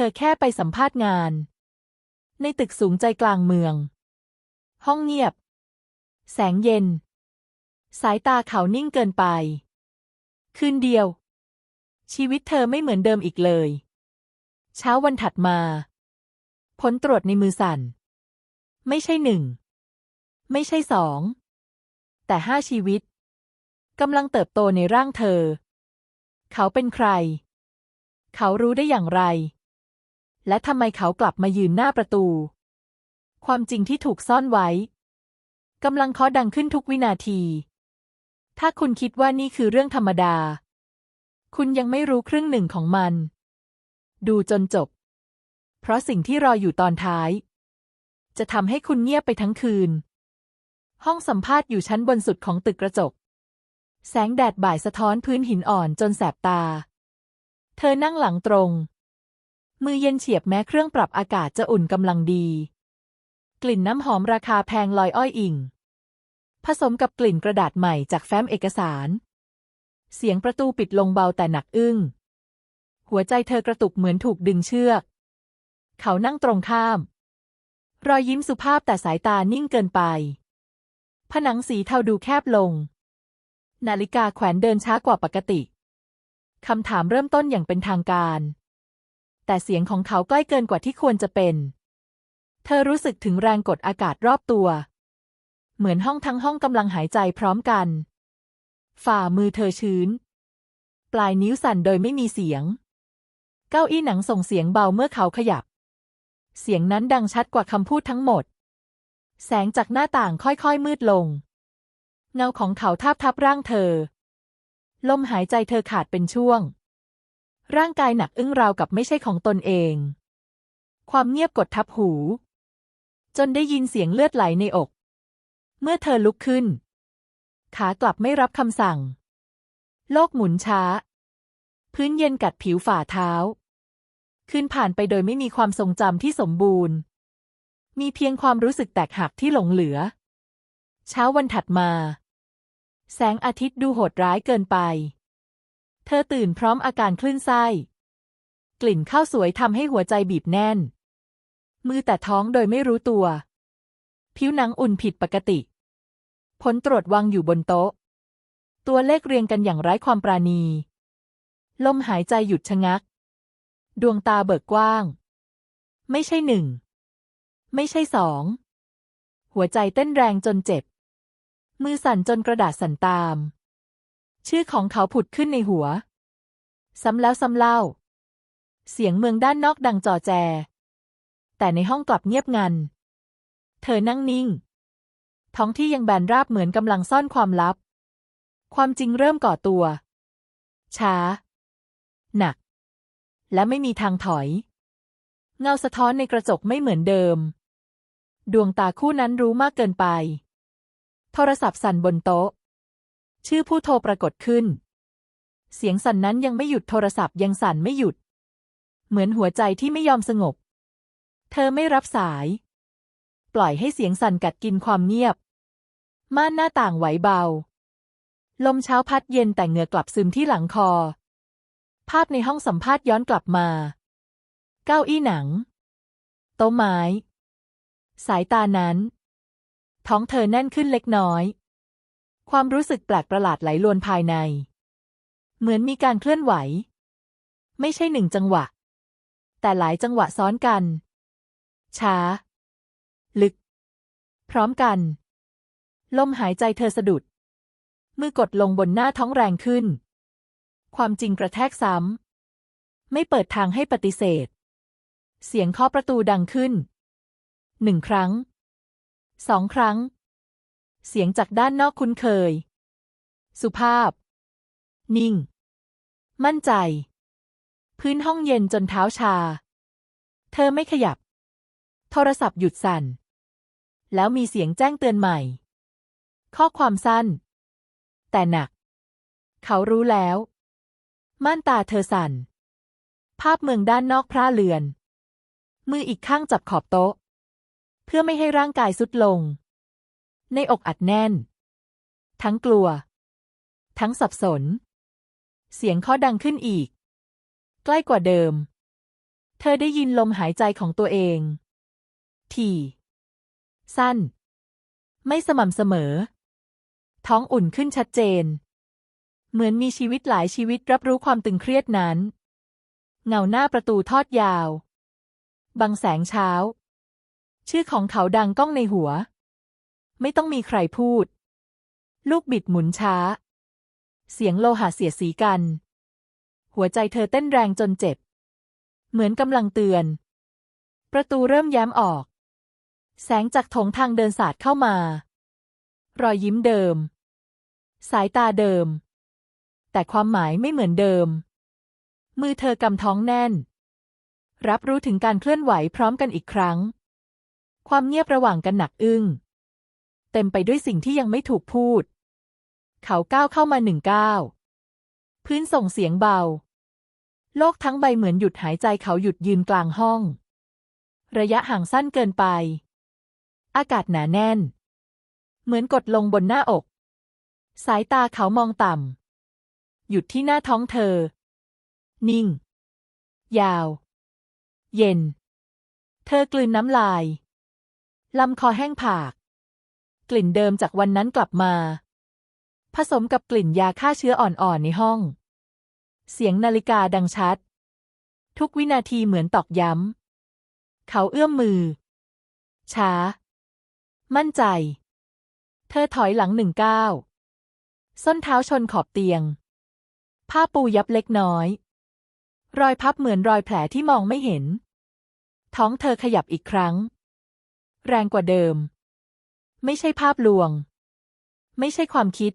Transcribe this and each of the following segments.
ธอแค่ไปสัมภาษณ์งาน ในตึกสูงใจกลางเมือง ห้องเงียบ แสงเย็น สายตาเขานิ่งเกินไป คืนเดียว ชีวิตเธอไม่เหมือนเดิมอีกเลย เช้าวันถัดมา ผลตรวจในมือสั่น ไม่ใช่หนึ่ง ไม่ใช่สอง แต่ห้าชีวิตกำลังเติบโตในร่างเธอ เขาเป็นใคร เขารู้ได้อย่างไร และทำไมเขากลับมายืนหน้าประตู ความจริงที่ถูกซ่อนไว้กำลังเคาะดังขึ้นทุกวินาที ถ้าคุณคิดว่านี่คือเรื่องธรรมดา คุณยังไม่รู้ครึ่งหนึ่งของมัน ดูจนจบ เพราะสิ่งที่รออยู่ตอนท้าย จะทำให้คุณเงียบไปทั้งคืน ห้องสัมภาษณ์อยู่ชั้นบนสุดของตึกกระจก แสงแดดบ่ายสะท้อนพื้นหินอ่อนจนแสบตา เธอนั่งหลังตรง มือเย็นเฉียบแม้เครื่องปรับอากาศจะอุ่นกำลังดี กลิ่นน้ำหอมราคาแพงลอยอ้อยอิงผสมกับกลิ่นกระดาษใหม่จากแฟ้มเอกสาร เสียงประตูปิดลงเบาแต่หนักอึ้ง หัวใจเธอกระตุกเหมือนถูกดึงเชือก เขานั่งตรงข้าม รอยยิ้มสุภาพแต่สายตานิ่งเกินไป ผนังสีเทาดูแคบลง นาฬิกาแขวนเดินช้ากว่าปกติคำถามเริ่มต้นอย่างเป็นทางการ แต่เสียงของเขาใกล้เกินกว่าที่ควรจะเป็น เธอรู้สึกถึงแรงกดอากาศรอบตัว เหมือนห้องทั้งห้องกำลังหายใจพร้อมกัน ฝ่ามือเธอชื้น ปลายนิ้วสั่นโดยไม่มีเสียง เก้าอี้หนังส่งเสียงเบาเมื่อเขาขยับ เสียงนั้นดังชัดกว่าคำพูดทั้งหมด แสงจากหน้าต่างค่อยๆมืดลง เงาของเขาทาบทับร่างเธอ ลมหายใจเธอขาดเป็นช่วง ร่างกายหนักอึ้งราวกับไม่ใช่ของตนเอง ความเงียบกดทับหู จนได้ยินเสียงเลือดไหลในอก เมื่อเธอลุกขึ้น ขากลับไม่รับคำสั่ง โลกหมุนช้า พื้นเย็นกัดผิวฝ่าเท้า คืนผ่านไปโดยไม่มีความทรงจำที่สมบูรณ์ มีเพียงความรู้สึกแตกหักที่หลงเหลือ เช้าวันถัดมา แสงอาทิตย์ดูโหดร้ายเกินไป เธอตื่นพร้อมอาการคลื่นไส้ กลิ่นข้าวสวยทำให้หัวใจบีบแน่น มือแต่ท้องโดยไม่รู้ตัว ผิวหนังอุ่นผิดปกติ ผลตรวจวางอยู่บนโต๊ะ ตัวเลขเรียงกันอย่างไร้ความปราณี ลมหายใจหยุดชะงัก ดวงตาเบิกกว้าง ไม่ใช่หนึ่ง ไม่ใช่สอง หัวใจเต้นแรงจนเจ็บ มือสั่นจนกระดาษสั่นตาม ชื่อของเขาผุดขึ้นในหัว ซ้ำแล้วซ้ำเล่า เสียงเมืองด้านนอกดังจอแจ แต่ในห้องกลับเงียบงัน เธอนั่งนิ่ง ท้องที่ยังแบนราบเหมือนกำลังซ่อนความลับ ความจริงเริ่มก่อตัว ช้า หนัก และไม่มีทางถอย เงาสะท้อนในกระจกไม่เหมือนเดิม ดวงตาคู่นั้นรู้มากเกินไป โทรศัพท์สั่นบนโต๊ะ ชื่อผู้โทรปรากฏขึ้น เสียงสั่นนั้นยังไม่หยุดโทรศัพท์ยังสั่นไม่หยุด เหมือนหัวใจที่ไม่ยอมสงบ เธอไม่รับสาย ปล่อยให้เสียงสั่นกัดกินความเงียบ ม่านหน้าต่างไหวเบา ลมเช้าพัดเย็นแต่เหงื่อกลับซึมที่หลังคอ ภาพในห้องสัมภาษณ์ย้อนกลับมา เก้าอี้หนัง โต๊ะไม้ สายตานั้น ท้องเธอแน่นขึ้นเล็กน้อย ความรู้สึกแปลกประหลาดไหลลวนภายใน เหมือนมีการเคลื่อนไหว ไม่ใช่หนึ่งจังหวะ แต่หลายจังหวะซ้อนกัน ช้า ลึก พร้อมกัน ลมหายใจเธอสะดุด มือกดลงบนหน้าท้องแรงขึ้น ความจริงกระแทกซ้ำ ไม่เปิดทางให้ปฏิเสธ เสียงเคาะประตูดังขึ้น หนึ่งครั้ง สองครั้ง เสียงจากด้านนอกคุ้นเคย สุภาพ นิ่ง มั่นใจ พื้นห้องเย็นจนเท้าชา เธอไม่ขยับ โทรศัพท์หยุดสั่น แล้วมีเสียงแจ้งเตือนใหม่ ข้อความสั้น แต่หนัก เขารู้แล้ว ม่านตาเธอสั่น ภาพเมืองด้านนอกพร่าเลือน มืออีกข้างจับขอบโต๊ะ เพื่อไม่ให้ร่างกายสุดลง ในอกอัดแน่น ทั้งกลัว ทั้งสับสน เสียงเคาะดังขึ้นอีก ใกล้กว่าเดิม เธอได้ยินลมหายใจของตัวเองถี่สั้น ไม่สม่ำเสมอ ท้องอุ่นขึ้นชัดเจน เหมือนมีชีวิตหลายชีวิตรับรู้ความตึงเครียดนั้น เงาหน้าประตูทอดยาว บังแสงเช้า ชื่อของเขาดังก้องในหัว ไม่ต้องมีใครพูด ลูกบิดหมุนช้า เสียงโลหะเสียสีกัน หัวใจเธอเต้นแรงจนเจ็บ เหมือนกำลังเตือน ประตูเริ่มแย้มออก แสงจากถงทางเดินสาดเข้ามา รอยยิ้มเดิม สายตาเดิม แต่ความหมายไม่เหมือนเดิม มือเธอกำท้องแน่น รับรู้ถึงการเคลื่อนไหวพร้อมกันอีกครั้ง ความเงียบระหว่างกันหนักอึ้ง เต็มไปด้วยสิ่งที่ยังไม่ถูกพูด เขาก้าวเข้ามาหนึ่งก้าว พื้นส่งเสียงเบา โลกทั้งใบเหมือนหยุดหายใจเขาหยุดยืนกลางห้อง ระยะห่างสั้นเกินไป อากาศหนาแน่น เหมือนกดลงบนหน้าอก สายตาเขามองต่ำ หยุดที่หน้าท้องเธอ นิ่ง ยาว เย็น เธอกลืนน้ำลาย ลำคอแห้งผาก กลิ่นเดิมจากวันนั้นกลับมา ผสมกับกลิ่นยาฆ่าเชื้ออ่อนๆในห้อง เสียงนาฬิกาดังชัด ทุกวินาทีเหมือนตอกย้ำ เขาเอื้อมมือ ช้า มั่นใจ เธอถอยหลังหนึ่งก้าวส้นเท้าชนขอบเตียง ผ้าปูยับเล็กน้อย รอยพับเหมือนรอยแผลที่มองไม่เห็น ท้องเธอขยับอีกครั้ง แรงกว่าเดิม ไม่ใช่ภาพลวง ไม่ใช่ความคิด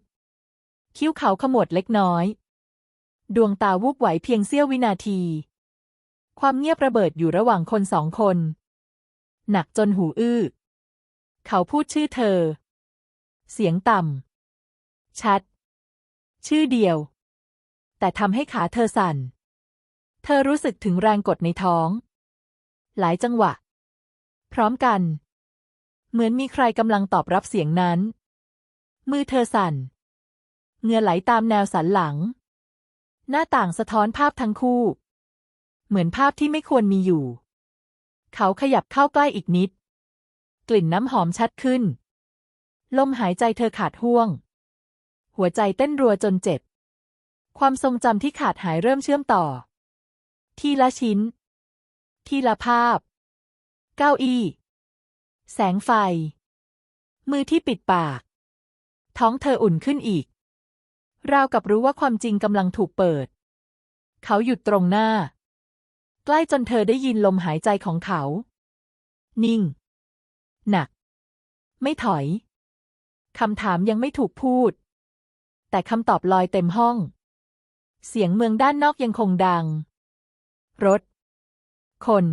คิ้วเขาขมวดเล็กน้อย ดวงตาวูบไหวเพียงเสี้ยววินาที ความเงียบระเบิดอยู่ระหว่างคนสองคน หนักจนหูอื้อ เขาพูดชื่อเธอ เสียงต่ำ ชัด ชื่อเดียว แต่ทำให้ขาเธอสั่น เธอรู้สึกถึงแรงกดในท้อง หลายจังหวะ พร้อมกัน เหมือนมีใครกำลังตอบรับเสียงนั้น มือเธอสั่นเหงื่อไหลตามแนวสันหลัง หน้าต่างสะท้อนภาพทั้งคู่ เหมือนภาพที่ไม่ควรมีอยู่ เขาขยับเข้าใกล้อีกนิด กลิ่นน้ำหอมชัดขึ้น ลมหายใจเธอขาดห่วง หัวใจเต้นรัวจนเจ็บ ความทรงจำที่ขาดหายเริ่มเชื่อมต่อ ทีละชิ้น ทีละภาพ เก้าอี้ แสงไฟ มือที่ปิดปาก ท้องเธออุ่นขึ้นอีก ราวกับรู้ว่าความจริงกำลังถูกเปิด เขาหยุดตรงหน้า ใกล้จนเธอได้ยินลมหายใจของเขา นิ่ง หนัก ไม่ถอยคำถามยังไม่ถูกพูด แต่คำตอบลอยเต็มห้อง เสียงเมืองด้านนอกยังคงดัง รถ คน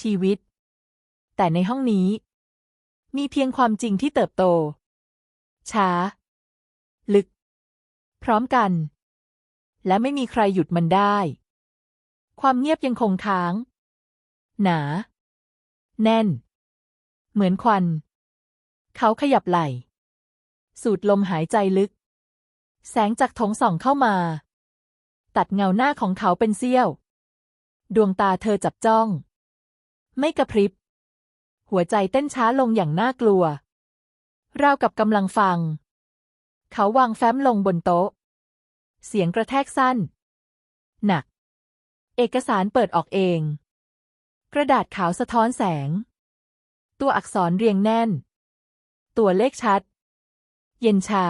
ชีวิต แต่ในห้องนี้ มีเพียงความจริงที่เติบโต ช้า ลึก พร้อมกัน และไม่มีใครหยุดมันได้ ความเงียบยังคงค้าง หนา แน่น เหมือนควัน เขาขยับไหล่ สูดลมหายใจลึก แสงจากถงส่องเข้ามา ตัดเงาหน้าของเขาเป็นเสี้ยว ดวงตาเธอจับจ้อง ไม่กระพริบ หัวใจเต้นช้าลงอย่างน่ากลัว ราวกับกำลังฟัง เขาวางแฟ้มลงบนโต๊ะ เสียงกระแทกสั้น หนัก เอกสารเปิดออกเอง กระดาษขาวสะท้อนแสง ตัวอักษรเรียงแน่น ตัวเลขชัด เย็นชา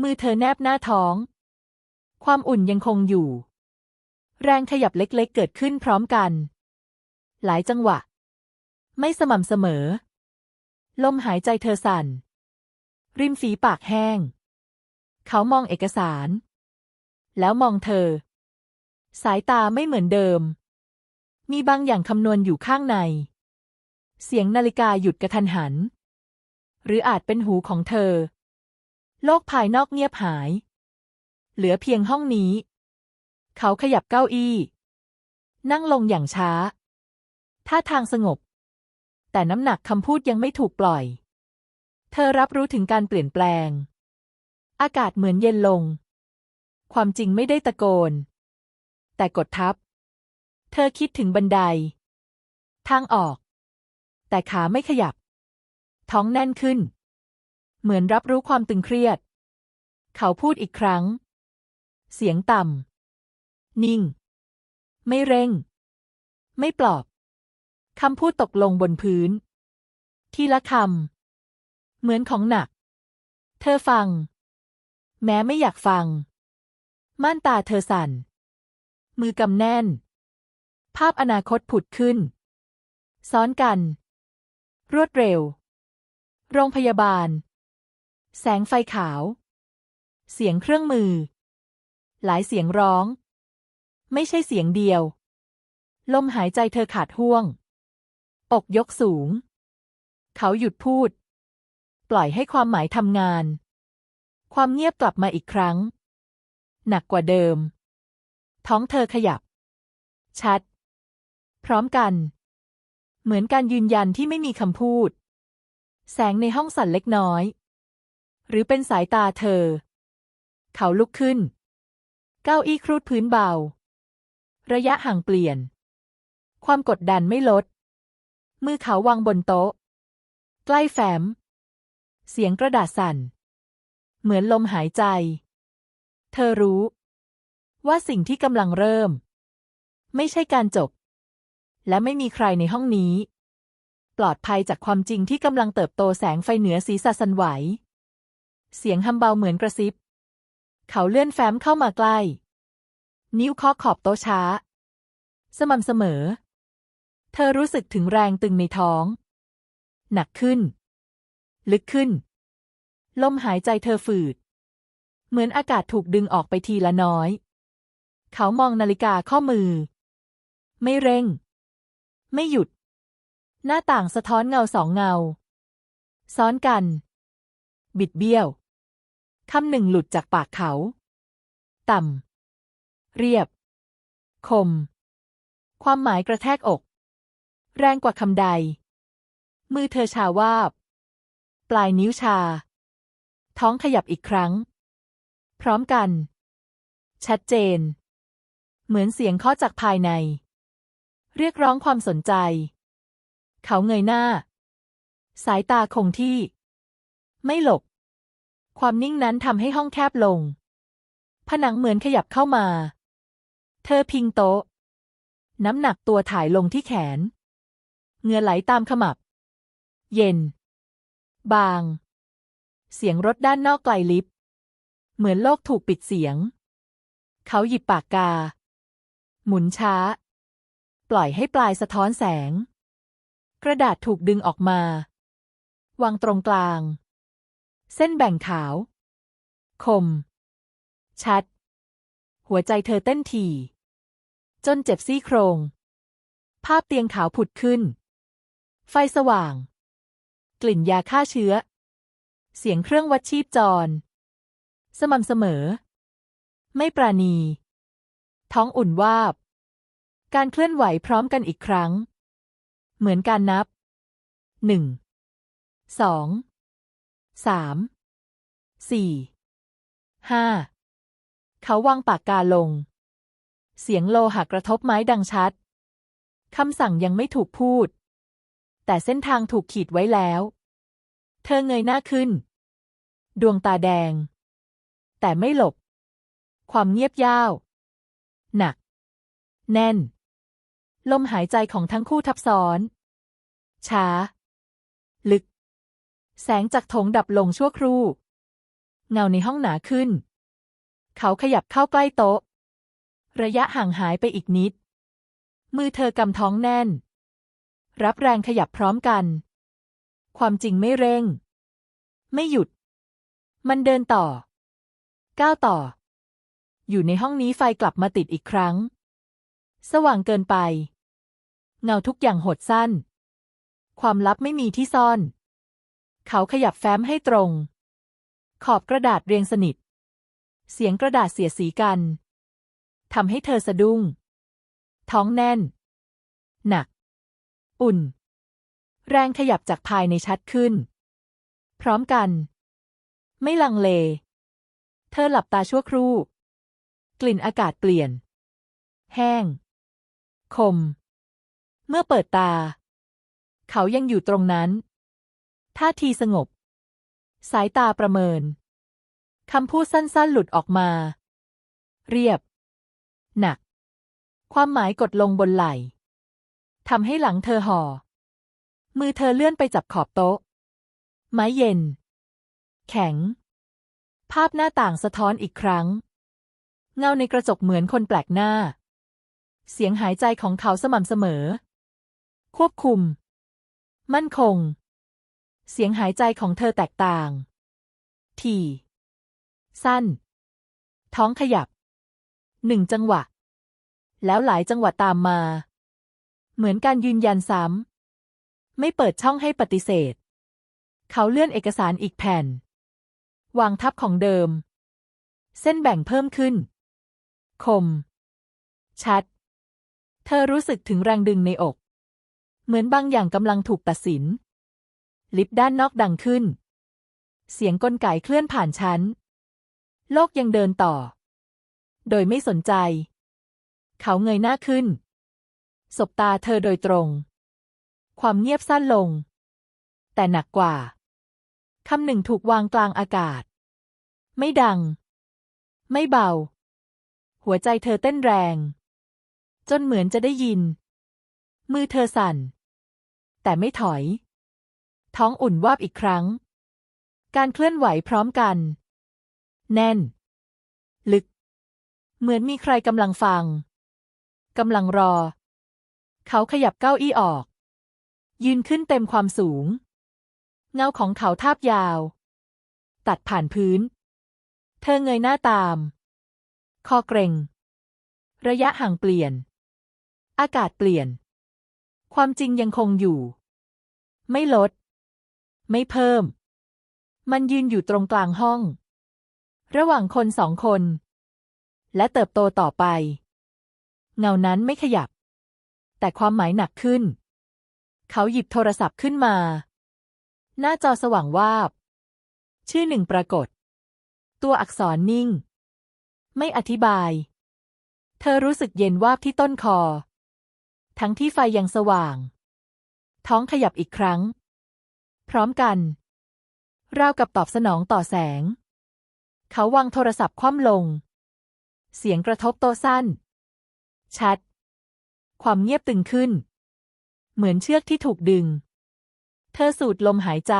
มือเธอแนบหน้าท้อง ความอุ่นยังคงอยู่ แรงขยับเล็กๆเกิดขึ้นพร้อมกัน หลายจังหวะ ไม่สม่ำเสมอ ลมหายใจเธอสั่น ริมฝีปากแห้ง เขามองเอกสาร แล้วมองเธอ สายตาไม่เหมือนเดิม มีบางอย่างคำนวณอยู่ข้างใน เสียงนาฬิกาหยุดกระทันหัน หรืออาจเป็นหูของเธอ โลกภายนอกเงียบหาย เหลือเพียงห้องนี้ เขาขยับเก้าอี้ นั่งลงอย่างช้าท่าทางสงบ แต่น้ำหนักคำพูดยังไม่ถูกปล่อย เธอรับรู้ถึงการเปลี่ยนแปลง อากาศเหมือนเย็นลง ความจริงไม่ได้ตะโกน แต่กดทับ เธอคิดถึงบันได ทางออก แต่ขาไม่ขยับ ท้องแน่นขึ้น เหมือนรับรู้ความตึงเครียด เขาพูดอีกครั้ง เสียงต่ำนิ่ง ไม่เร่ง ไม่ปลอบ คำพูดตกลงบนพื้น ทีละคำ เหมือนของหนัก เธอฟัง แม้ไม่อยากฟัง ม่านตาเธอสั่น มือกำแน่น ภาพอนาคตผุดขึ้น ซ้อนกัน รวดเร็ว โรงพยาบาล แสงไฟขาว เสียงเครื่องมือ หลายเสียงร้อง ไม่ใช่เสียงเดียว ลมหายใจเธอขาดห่วง อกยกสูง เขาหยุดพูด ปล่อยให้ความหมายทำงาน ความเงียบกลับมาอีกครั้ง หนักกว่าเดิม ท้องเธอขยับ ชัด พร้อมกัน เหมือนการยืนยันที่ไม่มีคำพูด แสงในห้องสั่นเล็กน้อย หรือเป็นสายตาเธอ เขาลุกขึ้น เก้าอี้ครูดพื้นเบา ระยะห่างเปลี่ยน ความกดดันไม่ลด มือเขาวางบนโต๊ะ ใกล้แฟ้ม เสียงกระดาษสั่น เหมือนลมหายใจ เธอรู้ ว่าสิ่งที่กำลังเริ่ม ไม่ใช่การจบ และไม่มีใครในห้องนี้ ปลอดภัยจากความจริงที่กำลังเติบโตแสงไฟเหนือศีสันไหว เสียงฮัมเบาเหมือนกระซิบ เขาเลื่อนแฟ้มเข้ามาใกล้ นิ้วเคาะขอบโต๊ะช้า สม่ำเสมอ เธอรู้สึกถึงแรงตึงในท้อง หนักขึ้น ลึกขึ้น ลมหายใจเธอฝืด เหมือนอากาศถูกดึงออกไปทีละน้อย เขามองนาฬิกาข้อมือ ไม่เร่ง ไม่หยุด หน้าต่างสะท้อนเงาสองเงา ซ้อนกัน บิดเบี้ยวคำหนึ่งหลุดจากปากเขา ต่ำ เรียบ คม ความหมายกระแทกอก แรงกว่าคำใด มือเธอชาวาบ ปลายนิ้วชา ท้องขยับอีกครั้ง พร้อมกัน ชัดเจน เหมือนเสียงเคาะจากภายใน เรียกร้องความสนใจ เขาเงยหน้า สายตาคงที่ ไม่หลบ ความนิ่งนั้นทำให้ห้องแคบลง ผนังเหมือนขยับเข้ามา เธอพิงโต๊ะน้ำหนักตัวถ่ายลงที่แขน เหงื่อไหลตามขมับ เย็น บาง เสียงรถด้านนอกไกลลิฟต์เหมือนโลกถูกปิดเสียง เขาหยิบปากกา หมุนช้า ปล่อยให้ปลายสะท้อนแสง กระดาษถูกดึงออกมาวางตรงกลาง เส้นแบ่งขาว คม ชัด หัวใจเธอเต้นถี่จนเจ็บซี่โครง ภาพเตียงขาวผุดขึ้น ไฟสว่าง กลิ่นยาฆ่าเชื้อ เสียงเครื่องวัดชีพจร สม่ำเสมอ ไม่ปราณี ท้องอุ่นวาบ การเคลื่อนไหวพร้อมกันอีกครั้ง เหมือนการนับหนึ่งสองสามสี่ห้าเขาวางปากกาลง เสียงโลหะกระทบไม้ดังชัด คำสั่งยังไม่ถูกพูด แต่เส้นทางถูกขีดไว้แล้ว เธอเงยหน้าขึ้น ดวงตาแดง แต่ไม่หลบ ความเงียบย่าว หนัก แน่น ลมหายใจของทั้งคู่ทับซ้อน ช้า ลึก แสงจากโถงดับลงชั่วครู่ เงาในห้องหนาขึ้น เขาขยับเข้าใกล้โต๊ะ ระยะห่างหายไปอีกนิด มือเธอกำท้องแน่น รับแรงขยับพร้อมกัน ความจริงไม่เร่ง ไม่หยุด มันเดินต่อ ก้าวต่อ อยู่ในห้องนี้ไฟกลับมาติดอีกครั้ง สว่างเกินไป เงาทุกอย่างหดสั้น ความลับไม่มีที่ซ่อน เขาขยับแฟ้มให้ตรง ขอบกระดาษเรียงสนิท เสียงกระดาษเสียสีกันทำให้เธอสะดุ้ง ท้องแน่น หนัก อุ่น แรงขยับจากภายในชัดขึ้น พร้อมกัน ไม่ลังเล เธอหลับตาชั่วครู่ กลิ่นอากาศเปลี่ยน แห้ง คม เมื่อเปิดตา เขายังอยู่ตรงนั้น ท่าทีสงบ สายตาประเมินคำพูดสั้นๆ หลุดออกมา เรียบ หนัก ความหมายกดลงบนไหล่ ทำให้หลังเธอห่อ มือเธอเลื่อนไปจับขอบโต๊ะ ไม้เย็น แข็ง ภาพหน้าต่างสะท้อนอีกครั้ง เงาในกระจกเหมือนคนแปลกหน้า เสียงหายใจของเขาสม่ำเสมอ ควบคุม มั่นคง เสียงหายใจของเธอแตกต่าง ทีสั้น ท้องขยับ หนึ่งจังหวะ แล้วหลายจังหวะตามมา เหมือนการยืนยันซ้ำไม่เปิดช่องให้ปฏิเสธ เขาเลื่อนเอกสารอีกแผ่น วางทับของเดิม เส้นแบ่งเพิ่มขึ้น คม ชัด เธอรู้สึกถึงแรงดึงในอก เหมือนบางอย่างกำลังถูกตัดสิน ลิฟต์ด้านนอกดังขึ้น เสียงกลไกเคลื่อนผ่านชั้น โลกยังเดินต่อ โดยไม่สนใจ เขาเงยหน้าขึ้น สบตาเธอโดยตรง ความเงียบสั้นลง แต่หนักกว่าคำหนึ่งถูกวางกลางอากาศ ไม่ดัง ไม่เบา หัวใจเธอเต้นแรง จนเหมือนจะได้ยิน มือเธอสั่น แต่ไม่ถอย ท้องอุ่นวาบอีกครั้ง การเคลื่อนไหวพร้อมกัน แน่น ลึก เหมือนมีใครกำลังฟังกำลังรอ เขาขยับเก้าอี้ออก ยืนขึ้นเต็มความสูง เงาของเขาทาบยาว ตัดผ่านพื้น เธอเงยหน้าตาม คอเกรงระยะห่างเปลี่ยน อากาศเปลี่ยน ความจริงยังคงอยู่ ไม่ลด ไม่เพิ่ม มันยืนอยู่ตรงกลางห้อง ระหว่างคนสองคน และเติบโตต่อไป เงานั้นไม่ขยับ แต่ความหมายหนักขึ้น เขาหยิบโทรศัพท์ขึ้นมา หน้าจอสว่างวาบ ชื่อหนึ่งปรากฏ ตัวอักษรนิ่ง ไม่อธิบาย เธอรู้สึกเย็นวาบที่ต้นคอ ทั้งที่ไฟยังสว่าง ท้องขยับอีกครั้ง พร้อมกัน ราวกับตอบสนองต่อแสง เขาวางโทรศัพท์คว่ำลง เสียงกระทบโต๊ะสั้น ชัด ความเงียบตึงขึ้น เหมือนเชือกที่ถูกดึง เธอสูดลมหายใจ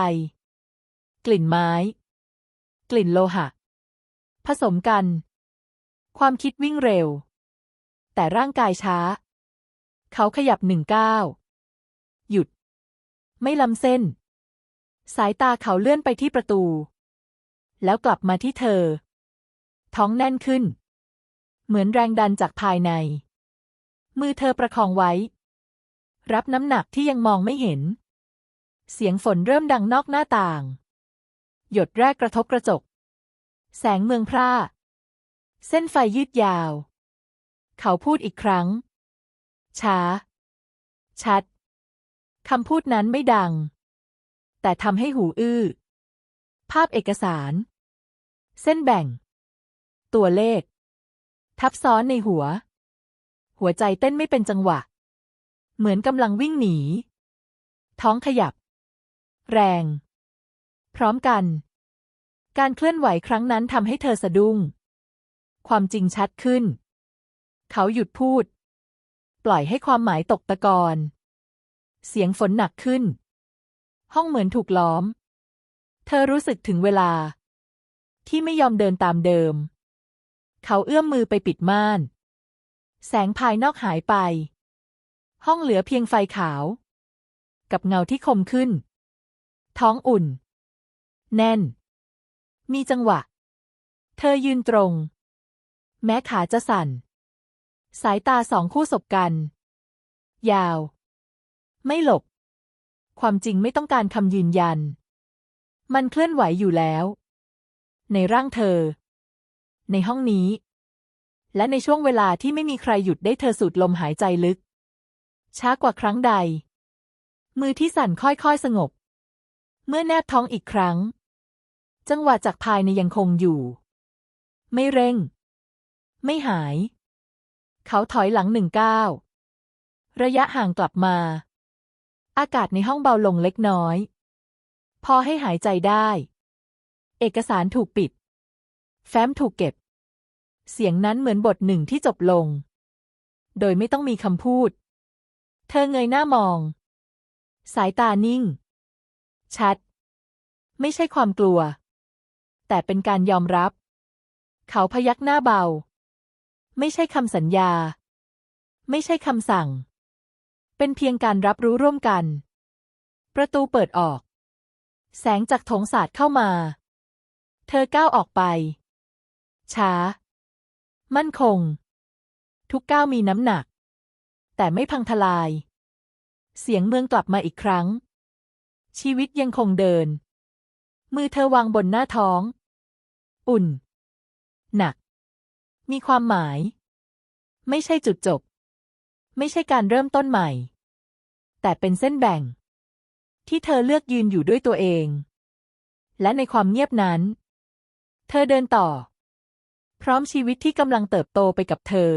กลิ่นไม้ กลิ่นโลหะ ผสมกัน ความคิดวิ่งเร็ว แต่ร่างกายช้า เขาขยับหนึ่งก้าวหยุด ไม่ล้ำเส้น สายตาเขาเลื่อนไปที่ประตู แล้วกลับมาที่เธอ ท้องแน่นขึ้น เหมือนแรงดันจากภายใน มือเธอประคองไว้ รับน้ำหนักที่ยังมองไม่เห็น เสียงฝนเริ่มดังนอกหน้าต่าง หยดแรกกระทบกระจก แสงเมืองพร่า เส้นไฟยืดยาว เขาพูดอีกครั้ง ช้า ชัดคำพูดนั้นไม่ดัง แต่ทำให้หูอื้อ ภาพเอกสาร เส้นแบ่ง ตัวเลข ทับซ้อนในหัว หัวใจเต้นไม่เป็นจังหวะ เหมือนกำลังวิ่งหนี ท้องขยับ แรง พร้อมกัน การเคลื่อนไหวครั้งนั้นทำให้เธอสะดุ้ง ความจริงชัดขึ้น เขาหยุดพูด ปล่อยให้ความหมายตกตะกอนเสียงฝนหนักขึ้น ห้องเหมือนถูกล้อม เธอรู้สึกถึงเวลา ที่ไม่ยอมเดินตามเดิม เขาเอื้อมมือไปปิดม่าน แสงภายนอกหายไป ห้องเหลือเพียงไฟขาว กับเงาที่คมขึ้น ท้องอุ่น แน่น มีจังหวะ เธอยืนตรง แม้ขาจะสั่น สายตาสองคู่สบกัน ยาว ไม่หลบ ความจริงไม่ต้องการคำยืนยัน มันเคลื่อนไหวอยู่แล้ว ในร่างเธอ ในห้องนี้ และในช่วงเวลาที่ไม่มีใครหยุดได้เธอสูดลมหายใจลึก ช้ากว่าครั้งใด มือที่สั่นค่อยๆสงบ เมื่อแนบท้องอีกครั้ง จังหวะจากภายในยังคงอยู่ ไม่เร่ง ไม่หาย เขาถอยหลังหนึ่งก้าวระยะห่างกลับมา อากาศในห้องเบาลงเล็กน้อย พอให้หายใจได้ เอกสารถูกปิด แฟ้มถูกเก็บ เสียงนั้นเหมือนบทหนึ่งที่จบลง โดยไม่ต้องมีคำพูด เธอเงยหน้ามอง สายตานิ่ง ชัด ไม่ใช่ความกลัว แต่เป็นการยอมรับ เขาพยักหน้าเบา ไม่ใช่คำสัญญา ไม่ใช่คำสั่ง เป็นเพียงการรับรู้ร่วมกัน ประตูเปิดออก แสงจากโถงสาดเข้ามา เธอก้าวออกไปช้า มั่นคง ทุกก้าวมีน้ำหนัก แต่ไม่พังทลาย เสียงเมืองกลับมาอีกครั้ง ชีวิตยังคงเดิน มือเธอวางบนหน้าท้อง อุ่น หนัก มีความหมาย ไม่ใช่จุดจบ ไม่ใช่การเริ่มต้นใหม่ แต่เป็นเส้นแบ่ง ที่เธอเลือกยืนอยู่ด้วยตัวเอง และในความเงียบนั้น เธอเดินต่อ พร้อมชีวิตที่กำลังเติบโตไปกับเธอ